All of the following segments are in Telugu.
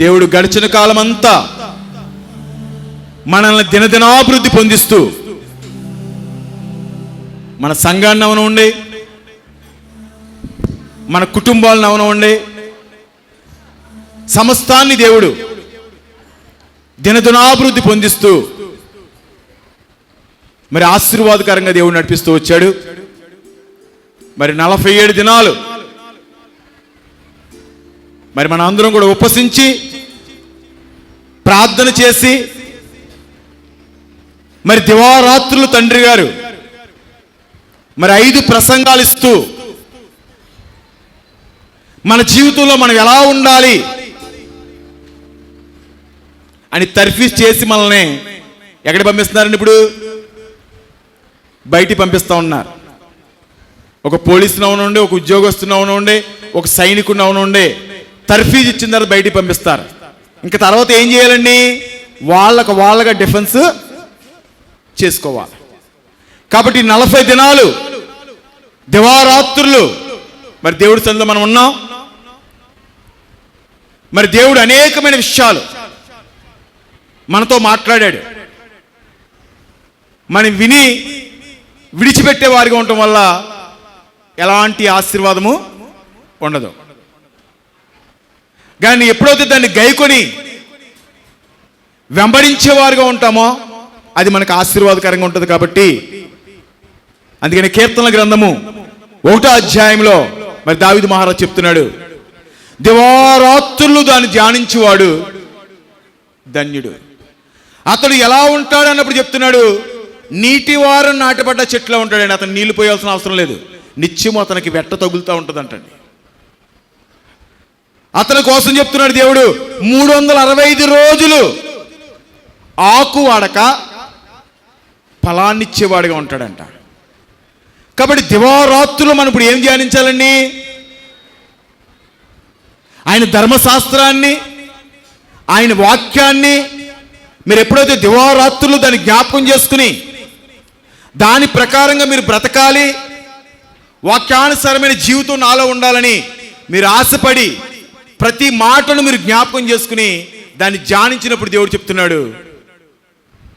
దేవుడు గడిచిన కాలం అంతా మనల్ని దినదినాభివృద్ధి పొందిస్తూ మన సంఘాన్ని అవనండి మన కుటుంబాలను అవనండి సమస్తాన్ని దేవుడు దినదినాభివృద్ధి పొందిస్తూ మరి ఆశీర్వాదకరంగా దేవుడు నడిపిస్తూ వచ్చాడు. మరి నలభై ఏడు దినాలు మరి మన అందరం కూడా ఉపసించి ప్రార్థన చేసి మరి దివారాత్రులు తండ్రి గారు మరి ఐదు ప్రసంగాలు ఇస్తూ మన జీవితంలో మనం ఎలా ఉండాలి అని తర్ఫీస్ చేసి మనల్ని ఎక్కడ పంపిస్తున్నారండి ఇప్పుడు? బయటికి పంపిస్తా ఉన్నారు. ఒక పోలీసును అవునండి ఒక ఉద్యోగస్తుని అవునండి ఒక సైనికుని అవునండి. తర్ఫీజ్ ఇచ్చిన తర్వాత బయటికి పంపిస్తారు. ఇంకా తర్వాత ఏం చేయాలండి? వాళ్ళకు వాళ్ళగా డిఫెన్స్ చేసుకోవాలి. కాబట్టి నలభై దినాలు దివారాత్రులు. మరి దేవుడి సందులో మనం ఉన్నాం. మరి దేవుడు అనేకమైన విషయాలు మనతో మాట్లాడాడు. మనం విని విడిచిపెట్టే వారిగా ఉండటం వల్ల ఎలాంటి ఆశీర్వాదము ఉండదు. కానీ ఎప్పుడైతే దాన్ని గైకొని వెంబడించేవారుగా ఉంటామో అది మనకు ఆశీర్వాదకరంగా ఉంటుంది కాబట్టి. అందుకని కీర్తనల గ్రంథము ఒకటో అధ్యాయంలో మరి దావిదు మహారాజ్ చెప్తున్నాడు దివారాత్రులు దాన్ని ధ్యానించేవాడు ధన్యుడు. అతడు ఎలా ఉంటాడు అన్నప్పుడు చెప్తున్నాడు నీటి వారం నాటబడ్డ చెట్లో ఉంటాడండి అతను నీళ్ళు పోయాల్సిన అవసరం లేదు. నిత్యం అతనికి వెట్ట తగులుతూ ఉంటుందంటండి. అతని కోసం చెప్తున్నాడు దేవుడు మూడు వందల అరవై ఐదు రోజులు ఆకు వాడక ఫలాన్నిచ్చేవాడిగా ఉంటాడంట. కాబట్టి దివారాత్రులు మనం ఇప్పుడు ఏం ధ్యానించాలండి? ఆయన ధర్మశాస్త్రాన్ని ఆయన వాక్యాన్ని మీరు ఎప్పుడైతే దివారాత్రులు దాన్ని జ్ఞాపకం చేసుకుని దాని ప్రకారంగా మీరు బ్రతకాలి వాక్యానుసారమైన జీవితం నాలో ఉండాలని మీరు ఆశపడి ప్రతి మాటను మీరు జ్ఞాపకం చేసుకుని దాన్ని ధ్యానించినప్పుడు దేవుడు చెప్తున్నాడు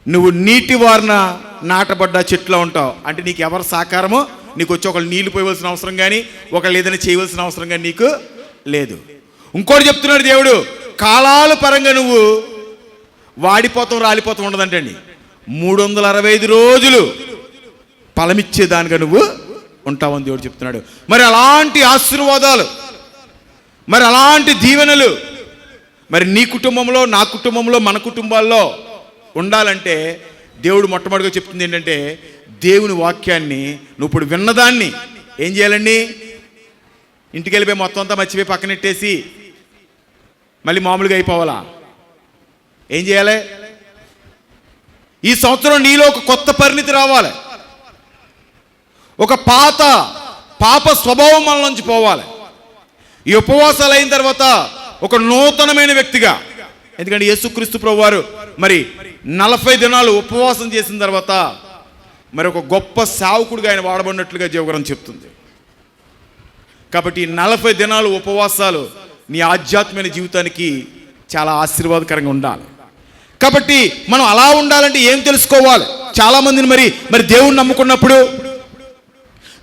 నువ్వు నీటి వారిన నాటబడ్డ చెట్లో ఉంటావు. అంటే నీకు ఎవరి సహకారమో నీకు వచ్చి ఒకళ్ళు నీళ్ళు పోయవలసిన అవసరం కానీ ఒకళ్ళు ఏదైనా చేయవలసిన అవసరం కానీ నీకు లేదు. ఇంకోటి చెప్తున్నాడు దేవుడు కాలాల పరంగా నువ్వు వాడిపోతాం రాలిపోతాం ఉండదంటండి మూడు వందల అరవై ఐదు రోజులు ఫలమిచ్చేదానిగా నువ్వు ఉంటావని దేవుడు చెప్తున్నాడు. మరి అలాంటి ఆశీర్వాదాలు మరి అలాంటి దీవెనలు మరి నీ కుటుంబంలో నా కుటుంబంలో మన కుటుంబాల్లో ఉండాలంటే దేవుడు మొట్టమొదటిగా చెప్తుంది ఏంటంటే దేవుని వాక్యాన్ని నువ్వు ఇప్పుడు విన్నదాన్ని ఏం చేయాలండి? ఇంటికి వెళ్ళిపోయి మొత్తం అంతా మర్చిపోయి పక్కనెట్టేసి మళ్ళీ మామూలుగా అయిపోవాలా? ఏం చేయాలి? ఈ సంవత్సరం నీలో ఒక కొత్త పరిణితి రావాలి. ఒక పాత పాప స్వభావం మన నుంచి పోవాలి. ఈ ఉపవాసాలు అయిన తర్వాత ఒక నూతనమైన వ్యక్తిగా. ఎందుకంటే యేసుక్రీస్తు ప్రభు వారు మరి నలభై దినాలు ఉపవాసం చేసిన తర్వాత మరి ఒక గొప్ప సేవకుడిగా ఆయన వాడబడినట్లుగా జీవగ్రం చెప్తుంది. కాబట్టి ఈ నలభై దినాలు ఉపవాసాలు నీ ఆధ్యాత్మిక జీవితానికి చాలా ఆశీర్వాదకరంగా ఉండాలి. కాబట్టి మనం అలా ఉండాలంటే ఏం తెలుసుకోవాలి? చాలామందిని మరి మరి దేవుడిని నమ్ముకున్నప్పుడు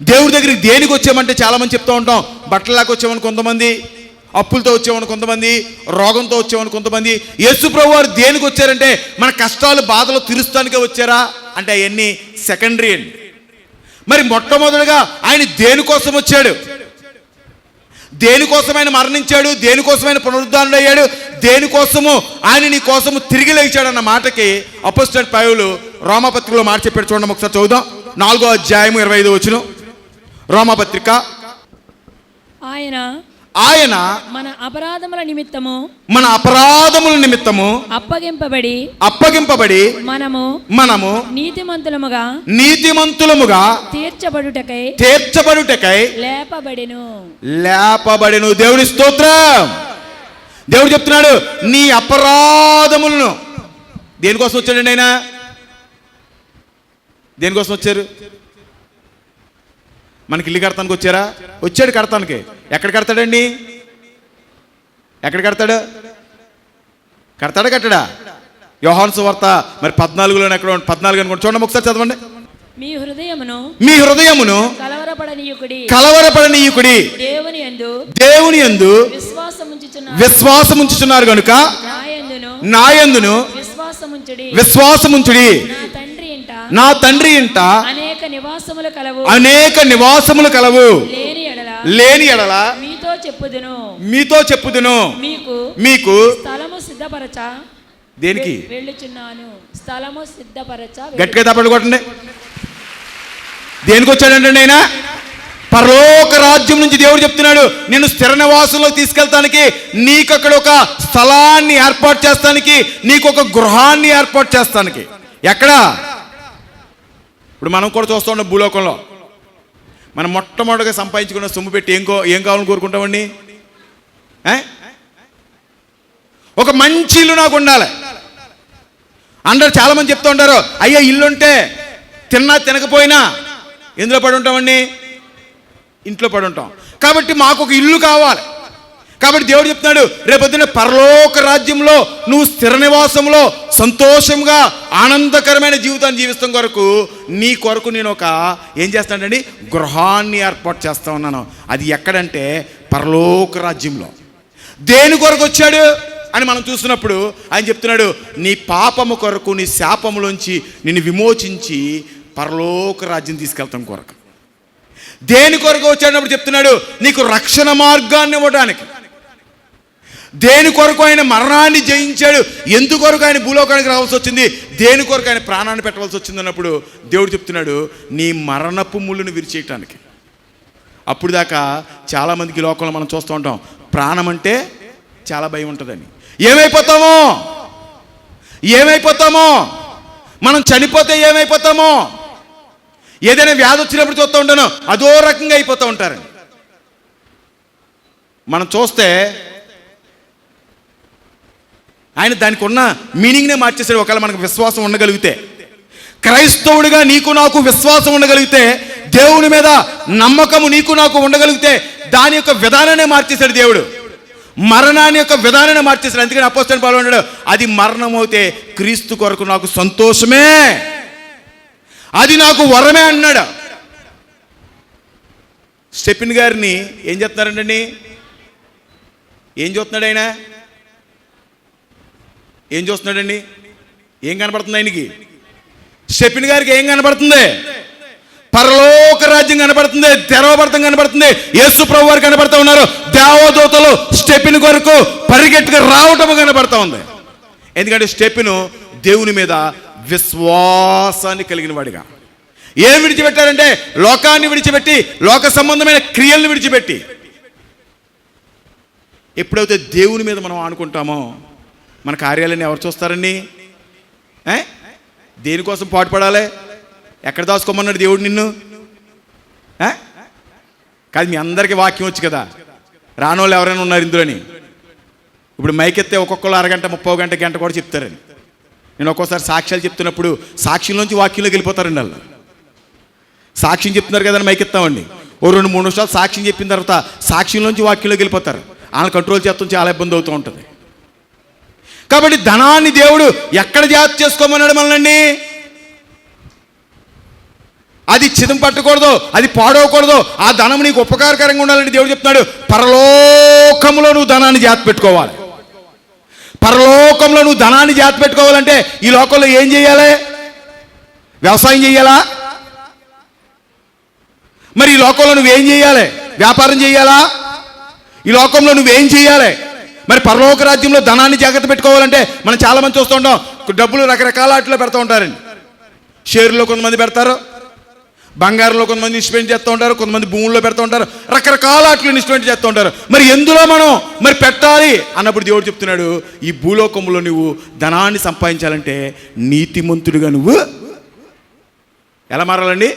దేవుడి దగ్గరికి దేనికి వచ్చామంటే చాలామంది చెప్తూ ఉంటాం బట్టలాగా వచ్చామని కొంతమంది అప్పులతో వచ్చేవాడు కొంతమంది రోగంతో వచ్చేవాడు కొంతమంది. యేసుప్రభు వారు దేనికి వచ్చారంటే మన కష్టాలు బాధలు తీరుస్తానికే వచ్చారా? అంటే అవన్నీ సెకండరీ అండి. మరి మొట్టమొదటిగా ఆయన దేనికోసం వచ్చాడు? దేనికోసం ఆయన మరణించాడు? దేనికోసం ఆయన పునరుద్ధానుడు అయ్యాడు? దేనికోసము ఆయన నీ కోసము తిరిగి లేచాడు అన్న మాటకి అపోజిట్ పైవులు రోమపత్రికలో మాట చెప్పాడు. చూడండి ఒకసారి చదువుదాం. నాలుగో అధ్యాయం ఇరవై ఐదు వచ్చిన రోమపత్రిక ఆయన ఆయన మన అపరాధముల నిమిత్తము మన అపరాధముల నిమిత్తము అప్పగింపబడి అప్పగింపబడి మనము మనము నీతిమంతులముగా నీతిమంతులముగా తీర్చబడుటకై తీర్చబడుటకై లేపబడెను. లేపబడిను. దేవుని స్తోత్రం. దేవుడు చెప్తున్నాడు నీ అపరాధములను దేనికోసం వచ్చాడండి ఆయన? దేనికోసం వచ్చారు? మనకి ఇల్లు కడతానికి వచ్చారా? వచ్చాడు కడతానికి. ఎక్కడ కడతాడండి? ఎక్కడ కడతాడు? కడతాడా కట్టడా? యోహాన్ సువార్త మరి పద్నాలుగులోనే ఎక్కడ పద్నాలుగు అనుకోండి. చూడండి ఒకసారి చదవండి. మీ హృదయమును మీ హృదయమును కలవరపడనీయుకుడి. కలవరపడనీయుకుడి. దేవుని యందు దేవుని యందు విశ్వాసముంచుచున్నారు. గనుక నాయందును నాయందును విశ్వాసముంచుడి. విశ్వాసముంచుడి. నా తండ్రి ఇంట అనేక నివాసములు కలవు. అనేక నివాసములు కలవు. లేని ఎడల లేని ఎడల మీతో చెప్పుదును. మీతో చెప్పుదును. మీకు మీకు స్థలము సిద్ధపరచ దేనికి? వెళ్ళుచున్నాను. స్థలము సిద్ధపరచ గట్టిగా తప్పలు కొట్టండి. దేనికి వచ్చాడంటే ఆయన పరలోక రాజ్యం నుంచి దేవుడు చెప్తున్నాడు నేను స్థిర నివాసంలో తీసుకెళ్తానికి నీకు అక్కడ ఒక స్థలాన్ని ఏర్పాటు చేస్తానికి నీకు ఒక గృహాన్ని ఏర్పాటు చేస్తానికి. ఎక్కడ? ఇప్పుడు మనం కూడా చూస్తూ ఉన్నాం భూలోకంలో. మనం మొట్టమొదటిగా సంపాదించుకున్న సొమ్ము పెట్టి ఏం కో ఏం కావాలని కోరుకుంటామండి? ఒక మంచి ఇల్లు నాకు ఉండాలి. అందరు చాలామంది చెప్తూ ఉంటారు అయ్యా ఇల్లు ఉంటే తిన్నా తినకపోయినా ఎందులో పడి ఉంటామండి? ఇంట్లో పడి ఉంటాం. కాబట్టి మాకు ఒక ఇల్లు కావాలి. కాబట్టి దేవుడు చెప్తున్నాడు రేపొద్దున పరలోక రాజ్యంలో నువ్వు స్థిర నివాసంలో సంతోషంగా ఆనందకరమైన జీవితాన్ని జీవిస్తాం కొరకు నీ కొరకు నేను ఒక ఏం చేస్తానండి గృహాన్ని ఏర్పాటు చేస్తా ఉన్నాను. అది ఎక్కడంటే పరలోక రాజ్యంలో. దేని కొరకు వచ్చాడు అని మనం చూస్తున్నప్పుడు ఆయన చెప్తున్నాడు నీ పాపము కొరకు నీ శాపములోంచి నిన్ను విమోచించి పరలోక రాజ్యం తీసుకెళ్తాం కొరకు. దేని కొరకు వచ్చాడప్పుడు చెప్తున్నాడు నీకు రక్షణ మార్గాన్ని ఇవ్వడానికి దేని కొరకు ఆయన మరణాన్ని జయించాడు? ఎందుకొరకు ఆయన భూలోకానికి రావాల్సి వచ్చింది? దేని కొరకు ఆయన ప్రాణాన్ని పెట్టవలసి వచ్చింది అన్నప్పుడు దేవుడు చెప్తున్నాడు నీ మరణపు ముళ్ళును విరిచేయటానికి. అప్పుడు దాకా చాలామందికి లోకంలో మనం చూస్తూ ఉంటాం ప్రాణం అంటే చాలా భయం ఉంటుందని. ఏమైపోతామో? ఏమైపోతామో? మనం చనిపోతే ఏమైపోతామో? ఏదైనా వ్యాధి వచ్చినప్పుడు చూస్తూ ఉంటాను అదో రకంగా అయిపోతూ ఉంటారండి మనం చూస్తే ఆయన దానికి ఉన్న మీనింగ్నే మార్చేసాడు ఒకవేళ మనకు విశ్వాసం ఉండగలిగితే. క్రైస్తవుడిగా నీకు నాకు విశ్వాసం ఉండగలిగితే దేవుని మీద నమ్మకము నీకు నాకు ఉండగలిగితే దాని యొక్క విధానాన్ని మార్చేశాడు దేవుడు. మరణాన్ని యొక్క విధానాన్ని మార్చేశాడు. అందుకని అపోస్తని పాల్గొన్నాడు అది మరణం అయితే క్రీస్తు కొరకు నాకు సంతోషమే. అది నాకు వరమే అన్నాడు స్టెపిన్ గారిని ఏం చెప్తున్నారండి ఏం చూస్తున్నాడు ఆయన? ఏం చూస్తున్నాడండి? ఏం కనపడుతుంది ఆయనకి? స్టెపిన్ గారికి ఏం కనపడుతుంది? పరలోక రాజ్యం కనపడుతుంది తెరవబడతం కనపడుతుంది యేసు ప్రభు వారు కనపడుతూ ఉన్నారు. దేవదూతలు స్టెపిన్ కొరకు పరిగెట్టుకు రావటం కనపడతా ఉంది. ఎందుకంటే స్టెపిన్ దేవుని మీద విశ్వాసాన్ని కలిగిన వాడిగా. ఏం విడిచిపెట్టారంటే లోకాన్ని విడిచిపెట్టి లోక సంబంధమైన క్రియల్ని విడిచిపెట్టి. ఎప్పుడైతే దేవుని మీద మనం ఆనుకుంటామో మన కార్యాలయాన్ని ఎవరు చూస్తారండి? దేనికోసం పాటుపడాలి? ఎక్కడ దాచుకోమన్నాడు దేవుడు నిన్ను? కాదు మీ అందరికీ వాక్యం వచ్చు కదా. రానోళ్ళు ఎవరైనా ఉన్నారు ఇందులోని. ఇప్పుడు మైకెత్తే ఒక్కొక్కరు అరగంట ముప్పై గంట గంట కూడా చెప్తారని. నేను ఒక్కోసారి సాక్ష్యాలు చెప్తున్నప్పుడు సాక్షిలోంచి వాక్యంలోకి వెళ్ళిపోతారండి వాళ్ళు. సాక్ష్యం చెప్తున్నారు కదా అని మైకెత్తామండి ఓ రెండు మూడు నిమిషాలు సాక్ష్యం చెప్పిన తర్వాత సాక్ష్యంలోంచి వాక్యంలోకి వెళ్ళిపోతారు. వాళ్ళని కంట్రోల్ చేస్తాం చాలా ఇబ్బంది అవుతూ ఉంటుంది. కాబట్టి ధనాన్ని దేవుడు ఎక్కడ జాగ్రత్త చేసుకోమన్నాడు మనల్ని? అది చిదం పట్టకూడదు అది పాడవకూడదు ఆ ధనం నీకు ఉపకారకరంగా ఉండాలని దేవుడు చెప్తున్నాడు. పరలోకంలో నువ్వు ధనాన్ని జాగ్రత్త పెట్టుకోవాలి. పరలోకంలో నువ్వు ధనాన్ని జాగ్రత్త పెట్టుకోవాలంటే ఈ లోకంలో ఏం చేయాలి? వ్యవసాయం చేయాలా? మరి ఈ లోకంలో నువ్వేం చేయాలి? వ్యాపారం చేయాలా? ఈ లోకంలో నువ్వేం చేయాలి? మరి పరలోక రాజ్యంలో ధనాన్ని జాగ్రత్త పెట్టుకోవాలంటే మనం చాలా మంది చూస్తూ ఉంటాం డబ్బులు రకరకాల వాటిలో పెడతా ఉంటారండి. షేర్లో కొంతమంది పెడతారు బంగారంలో కొంతమంది ఇన్వెస్ట్మెంట్ చేస్తూ ఉంటారు కొంతమంది భూముల్లో పెడుతూ ఉంటారు రకరకాల వాటిలో ఇన్వెస్ట్మెంట్ చేస్తూ ఉంటారు. మరి ఎందులో మనం మరి పెట్టాలి? అన్నప్పుడు దేవుడు చెప్తున్నాడు ఈ భూలోకంలో నువ్వు ధనాన్ని సంపాదించాలంటే నీతిమంతుడిగా నువ్వు ఎలా మారాలండి?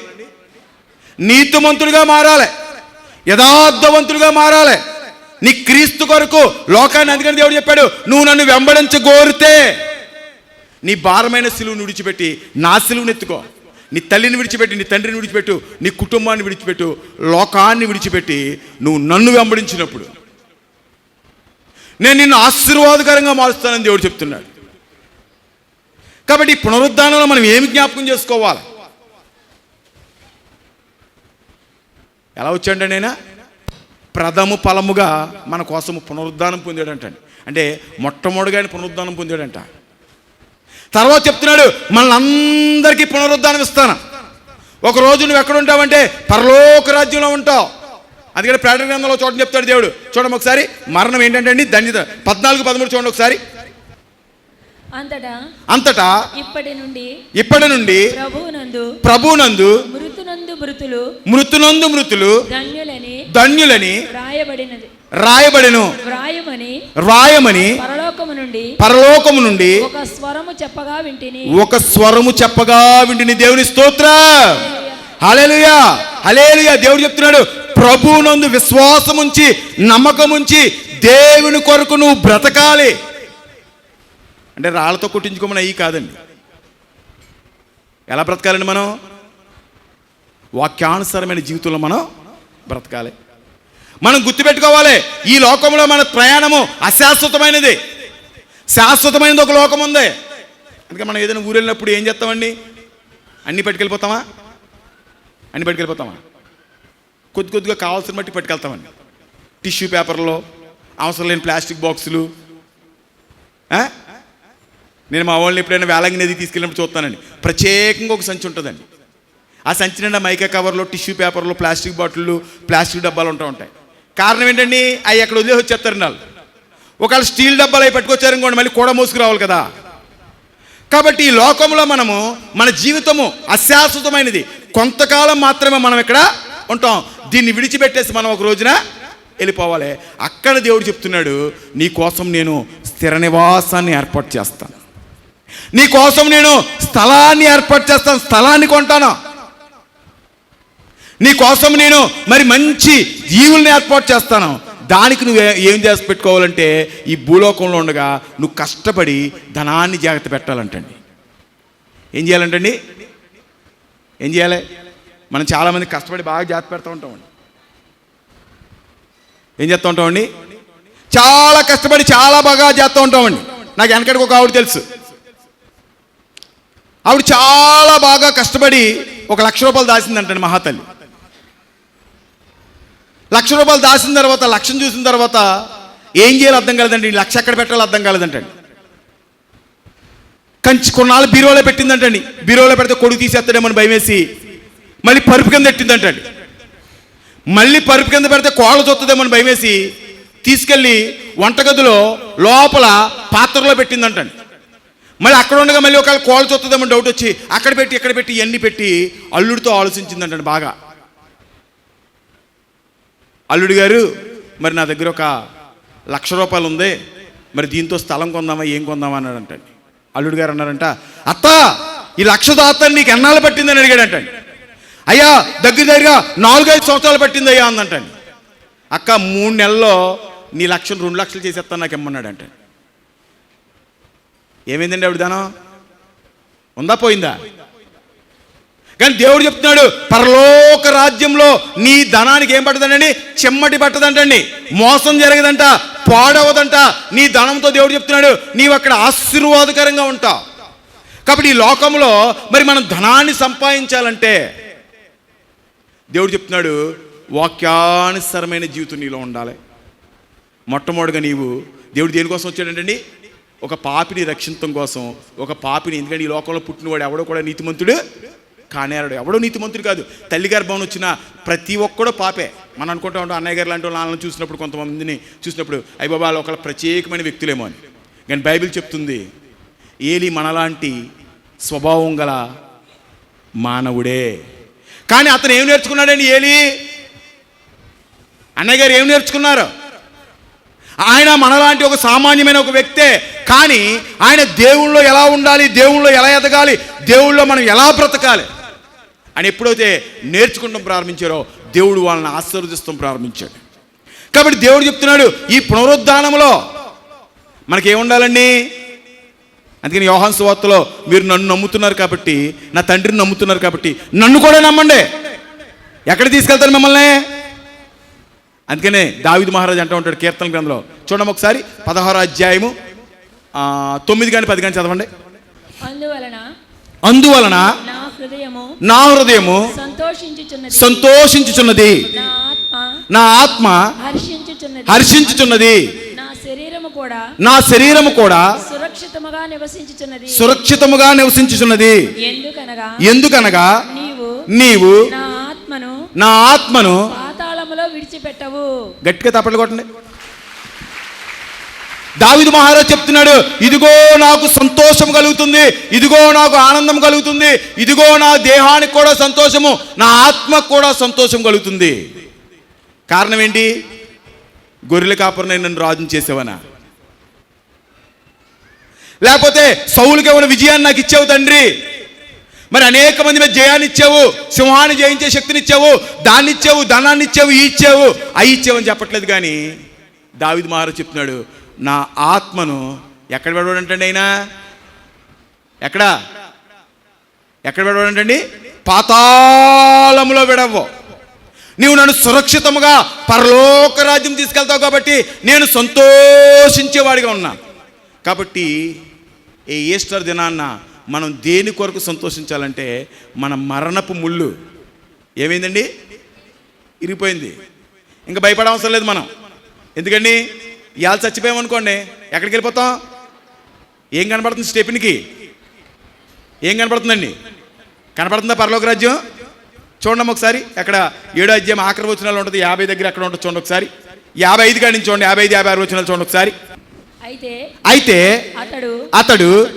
నీతిమంతుడిగా మారాలి యథార్థవంతుడిగా మారాలి. నీ క్రీస్తు కొరకు లోకాన్ని అందుకని దేవుడు చెప్పాడు నువ్వు నన్ను వెంబడించగోరితే నీ భారమైన సిలువుని విడిచిపెట్టి నా సిలువుని ఎత్తుకో. నీ తల్లిని విడిచిపెట్టి నీ తండ్రిని విడిచిపెట్టు నీ కుటుంబాన్ని విడిచిపెట్టు లోకాన్ని విడిచిపెట్టి నువ్వు నన్ను వెంబడించినప్పుడు నేను నిన్ను ఆశీర్వాదకరంగా మారుస్తానని దేవుడు చెప్తున్నాడు. కాబట్టి ఈ పునరుద్ధానంలో మనం ఏమి జ్ఞాపకం చేసుకోవాలి? ఎలా వచ్చాడండి నేను ప్రథమ ఫలముగా మన కోసం పునరుద్ధానం పొందాడంటండి. అంటే మొట్టమొదటిగా ఆయన పునరుద్ధానం పొందాడంట. తర్వాత చెప్తున్నాడు మనల్ని అందరికీ పునరుద్ధానం ఇస్తాను. ఒకరోజు నువ్వు ఎక్కడ ఉంటావంటే పరలోక రాజ్యంలో ఉంటావు. అందుకని ప్రకటన గ్రంథంలో చూడని చెప్తాడు దేవుడు. చూడండి ఒకసారి మరణం ఏంటంటే అండి ధన్యత పద్నాలుగు పదమూడు చూడండి ఒకసారి. అంతటా అంతటా ఇప్పటి నుండి ఇప్పటి నుండి ప్రభువునందు ప్రభునందు మృతునందు మృతులు మృతునందు మృతులు ధన్యులని ధన్యులని వ్రాయబడినది రాయబడెను వ్రాయమని రాయమని పరలోకము నుండి పరలోకము నుండి ఒక స్వరము చెప్పగా వింటిని. ఒక స్వరము చెప్పగా వింటిని దేవుని స్తోత్ర. హలేలుయా హలేలుయా దేవుడు చెప్తున్నాడు ప్రభువునందు విశ్వాసం ఉంచి నమ్మకం ఉంచి దేవుని కొరకు నువ్వు బ్రతకాలి. అంటే రాళ్ళతో కొట్టించుకోమని అయ్యి కాదండి. ఎలా బ్రతకాలండి మనం? వాక్యానుసారమైన జీవితంలో మనం బ్రతకాలి. మనం గుర్తుపెట్టుకోవాలి ఈ లోకంలో మన ప్రయాణము అశాశ్వతమైనది. శాశ్వతమైనది ఒక లోకం ఉంది. అందుకే మనం ఏదైనా ఊరు వెళ్ళినప్పుడు ఏం చేస్తామండి? అన్నీ పట్టుకెళ్ళిపోతామా? అన్నీ పట్టుకెళ్ళిపోతామా? కొద్ది కొద్దిగా కావాల్సిన బట్టి పట్టుకెళ్తామండి. టిష్యూ పేపర్లో అవసరం లేని ప్లాస్టిక్ బాక్సులు నేను మా వాళ్ళని ఎప్పుడైనా వేలంగి నది తీసుకెళ్ళినప్పుడు చూస్తానండి. ప్రత్యేకంగా ఒక సంచి ఉంటుందండి. ఆ సంచి నిండా మైకా కవర్లో టిష్యూ పేపర్లో ప్లాస్టిక్ బాటిళ్ళు ప్లాస్టిక్ డబ్బాలు ఉంటూ ఉంటాయి. కారణం ఏంటండి? అవి అక్కడ వదిలేసి వచ్చేస్తారు వాళ్ళు ఒకవేళ స్టీల్ డబ్బాలు అవి పట్టుకొచ్చారనుకోండి మళ్ళీ కూడా మోసుకురావాలి కదా. కాబట్టి ఈ లోకంలో మనము మన జీవితము అశాశ్వతమైనది. కొంతకాలం మాత్రమే మనం ఇక్కడ ఉంటాం. దీన్ని విడిచిపెట్టేసి మనం ఒక రోజున వెళ్ళిపోవాలి. అక్కడ దేవుడు చెప్తున్నాడు నీ కోసం నేను స్థిర నివాసాన్ని ఏర్పాటు చేస్తాను. నీ కోసం నేను స్థలాన్ని ఏర్పాటు చేస్తాను స్థలాన్ని కొంటాను. నీ కోసం నేను మరి మంచి జీవుల్ని ఏర్పాటు చేస్తాను. దానికి నువ్వు ఏం చేసి పెట్టుకోవాలంటే ఈ భూలోకంలో ఉండగా నువ్వు కష్టపడి ధనాన్ని జాగ్రత్త పెట్టాలంటండి. ఏం చేయాలంటండి? ఏం చేయాలి? మనం చాలామంది కష్టపడి బాగా జాగ్రత్త పెడతా ఉంటామండి. ఏం చేస్తూ ఉంటామండి? చాలా కష్టపడి చాలా బాగా చేస్తూ ఉంటామండి. నాకు వెనకడికి ఒక ఆవిడ తెలుసు. ఆవిడ చాలా బాగా కష్టపడి ఒక లక్ష రూపాయలు దాసిందంటండి మహాతల్లి. లక్ష రూపాయలు దాచిన తర్వాత లక్షం చూసిన తర్వాత ఏం చేయాలో అర్థం కాలేదండి. లక్ష ఎక్కడ పెట్టాలో అర్థం కాలేదంటండి. కంచి కొన్నాళ్ళు బీరోలో పెట్టిందంటండి. బీరోలో పెడితే కొడుకు తీసేస్తాడేమని భయమేసి మళ్ళీ పరుపు కింద పెట్టిందంటండి. మళ్ళీ పరుపు కింద పెడితే కోళ్ళ చూస్తుందేమని భయమేసి తీసుకెళ్ళి వంటగదిలో లోపల పాత్రలో పెట్టిందంటండి. మళ్ళీ అక్కడ ఉండగా మళ్ళీ ఒకవేళ కోళ్ళ చూస్తుందేమో డౌట్ వచ్చి అక్కడ పెట్టి ఇక్కడ పెట్టి ఇవన్నీ పెట్టి అల్లుడితో ఆలోచించిందంటండి బాగా. అల్లుడు గారు మరి నా దగ్గర ఒక లక్ష రూపాయలు ఉంది మరి దీంతో స్థలం కొందామా ఏం కొందామా అన్నాడంటండి. అల్లుడు గారు అన్నారంట అత్త ఈ లక్ష దాతాన్ని నీకు ఎన్నాళ్ళు పట్టిందని అడిగాడంటండి. అయ్యా దగ్గర దగ్గరగా నాలుగైదు సంవత్సరాలు పట్టింది అయ్యా అందంటండి అక్క మూడు నెలల్లో నీ లక్షలు రెండు లక్షలు చేసేస్తాను నాకు ఇమ్మన్నాడంట ఏమైందండి ఆవిడ దానం ఉందా పోయిందా? కానీ దేవుడు చెప్తున్నాడు పరలోక రాజ్యంలో నీ ధనానికి ఏం పట్టదండి చెమ్మటి పట్టదంటండి. మోసం జరగదంట పాడవదంట. నీ ధనంతో దేవుడు చెప్తున్నాడు నీవు అక్కడ ఆశీర్వాదకరంగా ఉంటావు కాబట్టి ఈ లోకంలో మరి మనం ధనాన్ని సంపాదించాలంటే దేవుడు చెప్తున్నాడు వాక్యానుసరమైన జీవితం నీలో ఉండాలి. మొట్టమొదటిగా నీవు దేవుడు దేనికోసం వచ్చాడంటండి? ఒక పాపిని రక్షించడం కోసం ఒక పాపిని ఎందుకంటే ఈ లోకంలో పుట్టినవాడు ఎవడో కూడా నీతిమంతుడు కానేరాడు. ఎవడో నీతిమంతుడు కాదు. తల్లి గర్భం వచ్చిన ప్రతి ఒక్కడో పాపే. మనం అనుకుంటా ఉంటాం అన్నయ్య గారు లాంటి వాళ్ళని చూసినప్పుడు కొంతమందిని చూసినప్పుడు అయ్యబాబా వాళ్ళు ఒకళ్ళ ప్రత్యేకమైన వ్యక్తులేమో అని. కానీ బైబిల్ చెప్తుంది ఏలి మనలాంటి స్వభావం గల మానవుడే. కానీ అతను ఏం నేర్చుకున్నాడండి ఏలి? అన్నయ్య గారు ఏం నేర్చుకున్నారు? ఆయన మనలాంటి ఒక సామాన్యమైన ఒక వ్యక్తే. కానీ ఆయన దేవుళ్ళో ఎలా ఉండాలి దేవుళ్ళో ఎలా ఎదగాలి దేవుళ్ళో మనం ఎలా బ్రతకాలి అని ఎప్పుడైతే నేర్చుకుంటాం ప్రారంభించారో దేవుడు వాళ్ళని ఆశీర్వదిస్తాం ప్రారంభించాడు. కాబట్టి దేవుడు చెప్తున్నాడు ఈ పునరుద్ధానంలో మనకేముండాలండి? అందుకని యోహాన్ సువార్తలో మీరు నన్ను నమ్ముతున్నారు కాబట్టి నా తండ్రిని నమ్ముతున్నారు కాబట్టి నన్ను కూడా నమ్మండి. ఎక్కడ తీసుకెళ్తారు మిమ్మల్ని? అందుకనే దావిదు మహారాజు అంటూ ఉంటాడు కీర్తన గ్రంథంలో. చూడండి ఒకసారి పదహారు అధ్యాయము. తొమ్మిది కానీ పది కానీ చదవండి. అందువలన అందువలన నా హృదయము నా హృదయము సంతోషించుచున్నది. నా ఆత్మ హర్షించుచున్నది. నా శరీరము కూడా సురక్షితముగా నివసించుచున్నది. సురక్షితముగా నివసించుచున్నది. ఎందుకనగా ఎందుకనగా నీవు నీవు నా ఆత్మను నా విడిచిపెట్టవు. గట్టిగా తప్పట్లు కొట్టండి. దావిదు మహారాజ్ చెప్తున్నాడు ఇదిగో నాకు సంతోషం కలుగుతుంది ఇదిగో నాకు ఆనందం కలుగుతుంది ఇదిగో నా దేహానికి కూడా సంతోషము నా ఆత్మకు కూడా సంతోషం కలుగుతుంది. కారణం ఏంటి? గొర్రెల కాపురనే నన్ను రాజుని చేసేవనా? లేకపోతే సౌలుకి ఏమైనా విజయాన్ని నాకు ఇచ్చావు తండ్రి? మరి అనేక మంది మీద జయాన్ని ఇచ్చావు సింహాన్ని జయించే శక్తిని ఇచ్చావు దాన్ని ఇచ్చావు ధనాన్ని ఇచ్చావు ఈ ఇచ్చావు అవి ఇచ్చావని చెప్పట్లేదు కానీ దావిద్ మహారాజ్ చెప్తున్నాడు నా ఆత్మను ఎక్కడ పెడవాడంటండి అయినా ఎక్కడ? ఎక్కడ పెడవాడంటండి పాతాళములో విడవ్వు నీవు నన్ను సురక్షితముగా పరలోక రాజ్యం తీసుకెళ్తావు కాబట్టి నేను సంతోషించేవాడిగా ఉన్నా. కాబట్టి ఈ ఈస్టర్ దినాన్న మనం దేని కొరకు సంతోషించాలంటే మన మరణపు ముళ్ళు. ఏమైందండి? ఇరిగిపోయింది. ఇంకా భయపడ అవసరం లేదు మనం. ఎందుకండి? ఇవాళ చచ్చిపోయామనుకోండి ఎక్కడికి వెళ్ళిపోతాం? ఏం కనపడుతుంది స్టెపిన్కి ఏం కనపడుతుందండి కనపడుతుందా పరలోక రాజ్యం? చూడండి ఒకసారి. అక్కడ ఏడో అధ్యాయం ఆఖరి వచనాలు ఉంటుంది. యాభై దగ్గర అక్కడ ఉంటుంది చూడండి ఒకసారి. యాభై ఐదు కాడి నుంచి చూడండి. యాభై ఐదు యాభై ఆరు వచనాలు చూడండి ఒకసారి. అయితే అయితే అతడు అతడు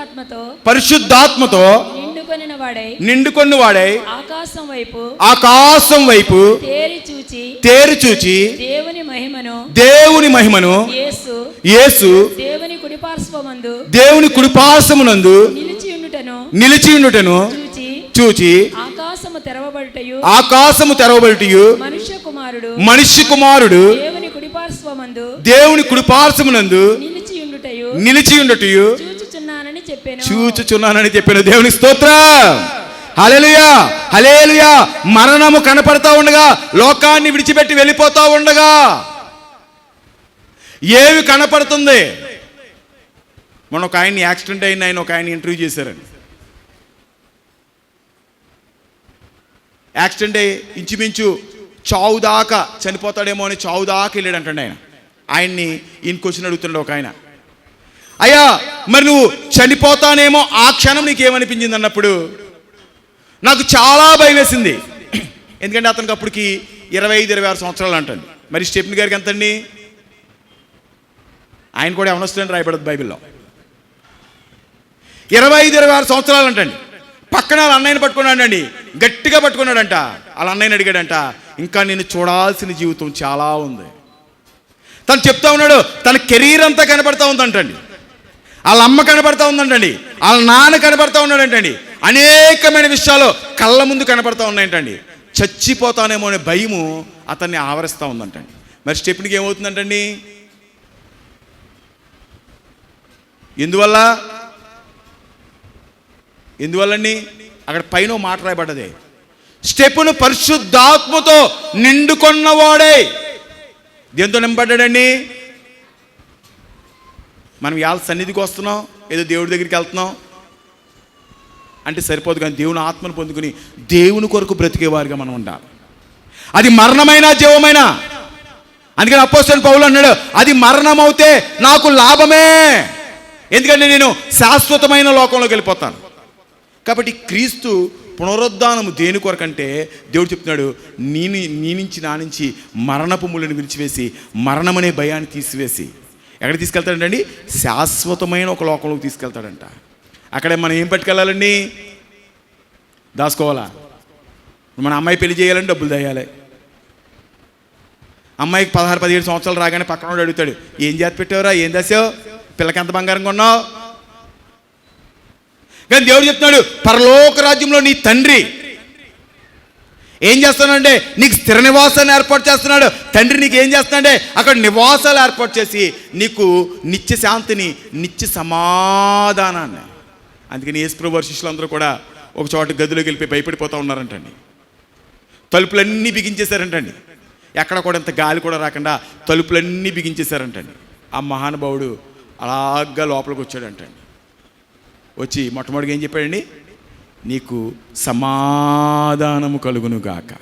పరిశుద్ధాత్మతో పరిశుద్ధాత్మతో నిండుకొనిన వాడై నిండుకొని వాడై ఆకాశం వైపు ఆకాశం వైపు తేరి చూచి తేరు చూచి దేవుని మహిమను దేవుని మహిమను యేసు యేసు దేవుని కుడిపార్శ్వమందు దేవుని కుడిపాసమునందు నిలిచి ఉండుటను నిలిచి ఉండుటను చూచి చూచి ఆకాశము తెరవబడుటయు ఆకాశము తెరవబడిటయు మనుష్య కుమారుడు మనిషి కుమారుడు దేవుని కుడిపార్శ్వమందు దేవుని కుడిపార్సమునందు నిలిచి ఉండుటయు నిలిచి ఉండటయు చూచుచున్నానని చెప్పిన. దేవుని స్తోత్ర. హలేలుయా హలేలుయా మరణము కనపడతా ఉండగా లోకాన్ని విడిచిపెట్టి వెళ్ళిపోతా ఉండగా ఏమి కనపడుతుంది? మొన్న ఒక ఆయన్ని యాక్సిడెంట్ అయిన ఆయన ఒక ఆయన ఇంటర్వ్యూ చేశారండి యాక్సిడెంట్ అయ్యి ఇంచుమించు చావు దాకా చనిపోతాడేమో అని చావు దాకా వెళ్ళాడంటండి ఆయన. ఆయన్ని ఈయన అడుగుతున్నాడు ఒక ఆయన. అయ్యా మరి నువ్వు చనిపోతానేమో ఆ క్షణం నీకేమనిపించింది అన్నప్పుడు? నాకు చాలా భయం వేసింది ఎందుకంటే అతనికి అప్పటికి ఇరవై ఐదు ఇరవై ఆరు సంవత్సరాలు అంటండి. మరి స్టెఫిన్ గారికి ఎంతండి? ఆయన కూడా ఎవనొస్తుందని రాయబడదు బైబిల్లో. ఇరవై ఐదు ఇరవై ఆరు సంవత్సరాలు అంటండి. పక్కన వాళ్ళ అన్నయ్యని పట్టుకున్నాడండి. గట్టిగా పట్టుకున్నాడంట. వాళ్ళ అన్నయ్యని అడిగాడంట ఇంకా నేను చూడాల్సిన జీవితం చాలా ఉంది. తను చెప్తా ఉన్నాడు తన కెరీర్ అంతా కనబడతా ఉందంటండి. వాళ్ళ అమ్మ కనబడతా ఉందంటండి. వాళ్ళ నాన్న కనబడతా ఉన్నాడంటండి. అనేకమైన విషయాలు కళ్ళ ముందు కనపడతా ఉన్నాయంటండి. చచ్చిపోతానేమో అనే భయము అతన్ని ఆవరిస్తూ ఉందంటండి. మరి స్టెప్నికి ఏమవుతుందంటండి? ఎందువల్ల? ఎందువల్లండి? అక్కడ పైన మాట రాయబడ్డది. స్టెప్పును పరిశుద్ధాత్మతో నిండుకొన్నవాడే. దేంతో నింపడ్డాడండి మనం ఇవాళ సన్నిధికి వస్తున్నాం ఏదో దేవుడి దగ్గరికి వెళ్తున్నాం. అంటే సరిపోదు కానీ దేవుని ఆత్మను పొందుకుని దేవుని కొరకు బ్రతికేవారుగా మనం ఉండాలి. అది మరణమైన జీవమైన? అందుకని అపోస్తలన్ పౌలు అన్నాడు అది మరణం అవుతే నాకు లాభమే. ఎందుకంటే నేను శాశ్వతమైన లోకంలోకి వెళ్ళిపోతాను. కాబట్టి క్రీస్తు పునరుద్ధానము దేని కొరకంటే దేవుడు చెప్తున్నాడు నీ నీ నుంచి నా నుంచి మరణపు ముళ్ళని విరిచివేసి మరణమనే భయాన్ని తీసివేసి ఎక్కడికి తీసుకెళ్తాడండి? శాశ్వతమైన ఒక లోకంలోకి తీసుకెళ్తాడంట. అక్కడే మనం ఏం పట్టుకెళ్ళాలండి? దాచుకోవాలా? మన అమ్మాయి పెళ్ళి చేయాలని డబ్బులు దయ్యాలి అమ్మాయికి పదహారు పదిహేడు సంవత్సరాలు రాగానే పక్కన వాడు అడుగుతాడు ఏం చేతి పెట్టావురా? ఏం దాసావు పిల్లకి ఎంత బంగారం కొన్నావు? కానీ దేవుడు చెప్తున్నాడు పరలోక రాజ్యంలో నీ తండ్రి ఏం చేస్తున్నాడంటే నీకు స్థిర నివాసాన్ని ఏర్పాటు చేస్తున్నాడు. తండ్రి నీకు ఏం చేస్తున్నాడే అక్కడ నివాసాలు ఏర్పాటు చేసి నీకు నిత్య శాంతిని నిత్య సమాధానాన్ని. అందుకని యేసుప్రభు శిష్యులందరూ కూడా ఒక చోట గదిలోకి వెళ్ళిపోయి భయపడిపోతూ ఉన్నారంటండి. తలుపులన్నీ బిగించేశారంటండి. ఎక్కడ కూడా ఇంత గాలి కూడా రాకుండా తలుపులన్నీ బిగించేశారంటండి. ఆ మహానుభావుడు అలాగా లోపలికి వచ్చాడంటండి. వచ్చి మొట్టమొదటిగా ఏం చెప్పాడండి? నీకు సమాధానము కలుగును గాక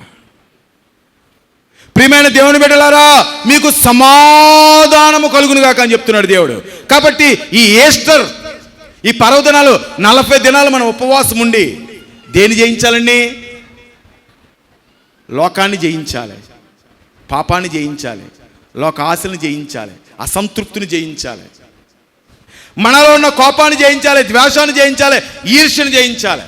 ప్రియమైన దేవుని బిడ్డలారా మీకు సమాధానము కలుగునుగాక అని చెప్తున్నాడు దేవుడు. కాబట్టి ఈ ఏస్టర్ ఈ పర్వదినాలు నలభై దినాలు మనం ఉపవాసం ఉండి దేని జయించాలండి? లోకాన్ని జయించాలి పాపాన్ని జయించాలి లోక ఆశలను జయించాలి అసంతృప్తిని జయించాలి. మనలో ఉన్న కోపాన్ని జయించాలి ద్వేషాన్ని జయించాలి ఈర్ష్యను జయించాలి.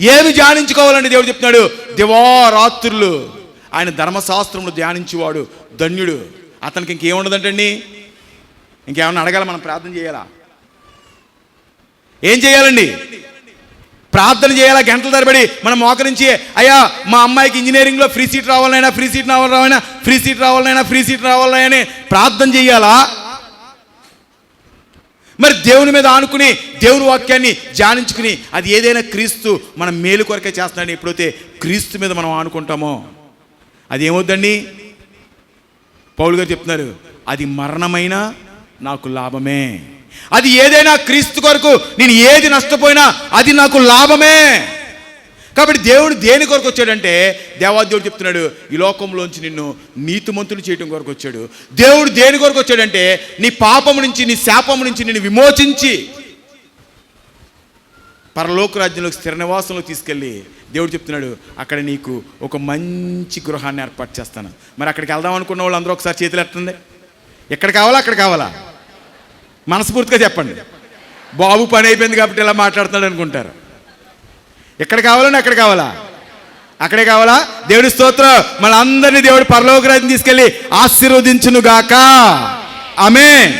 ఏమి ధ్యానించుకోవాలని దేవుడు చెప్తున్నాడు? దివారాత్రులు. ఆయన ధర్మశాస్త్రములు ధ్యానించేవాడు ధన్యుడు. అతనికి ఇంకేముండదంటండి ఇంకేమన్నా అడగాల? మనం ప్రార్థన చేయాలా? ఏం చేయాలండి? ప్రార్థన చేయాలా? గంటల తరబడి మనం మోకరించి అయ్యా మా అమ్మాయికి ఇంజనీరింగ్లో ఫ్రీ సీట్ రావాలైనా ఫ్రీ సీట్ రావాలైనా ఫ్రీ సీట్ రావాలైనా ఫ్రీ సీట్ రావాలని ప్రార్థన చేయాలా? మరి దేవుని మీద ఆనుకుని దేవుని వాక్యాన్ని ధ్యానించుకుని అది ఏదైనా క్రీస్తు మన మేలు కొరకే చేస్తున్నాడని ఎప్పుడైతే క్రీస్తు మీద మనం ఆనుకుంటామో అది ఏమవుద్దండి? పౌలు గారు చెప్తున్నారు అది మరణమైన నాకు లాభమే. అది ఏదైనా క్రీస్తు కొరకు నేను ఏది నష్టపోయినా అది నాకు లాభమే. కాబట్టి దేవుడు దేని కొరకు వచ్చాడంటే దేవాదేవుడు చెప్తున్నాడు ఈ లోకంలోంచి నిన్ను నీతిమంతులు చేయటం కొరకు వచ్చాడు. దేవుడు దేని కొరకు వచ్చాడంటే నీ పాపం నుంచి నీ శాపం నుంచి నిన్ను విమోచించి. పరలోక రాజ్యంలో స్థిర నివాసంలో తీసుకెళ్ళి దేవుడు చెప్తున్నాడు అక్కడ నీకు ఒక మంచి గృహాన్ని ఏర్పాటు చేస్తాను. మరి అక్కడికి వెళ్దాం అనుకున్న వాళ్ళు అందరూ ఒకసారి చేతులు ఎట్టండి ఎక్కడ కావాలా అక్కడ కావాలా? మనస్ఫూర్తిగా చెప్పండి. బాబు పని అయిపోయింది కాబట్టి ఇలా మాట్లాడుతున్నాడు అనుకుంటారు. ఎక్కడ కావాలని అక్కడ కావాలా? అక్కడే కావాలా? దేవుడి స్తోత్రం. మన అందరినీ దేవుడు పరలోక రాజ్యం తీసుకెళ్ళి ఆశీర్వదించును గాక ఆమె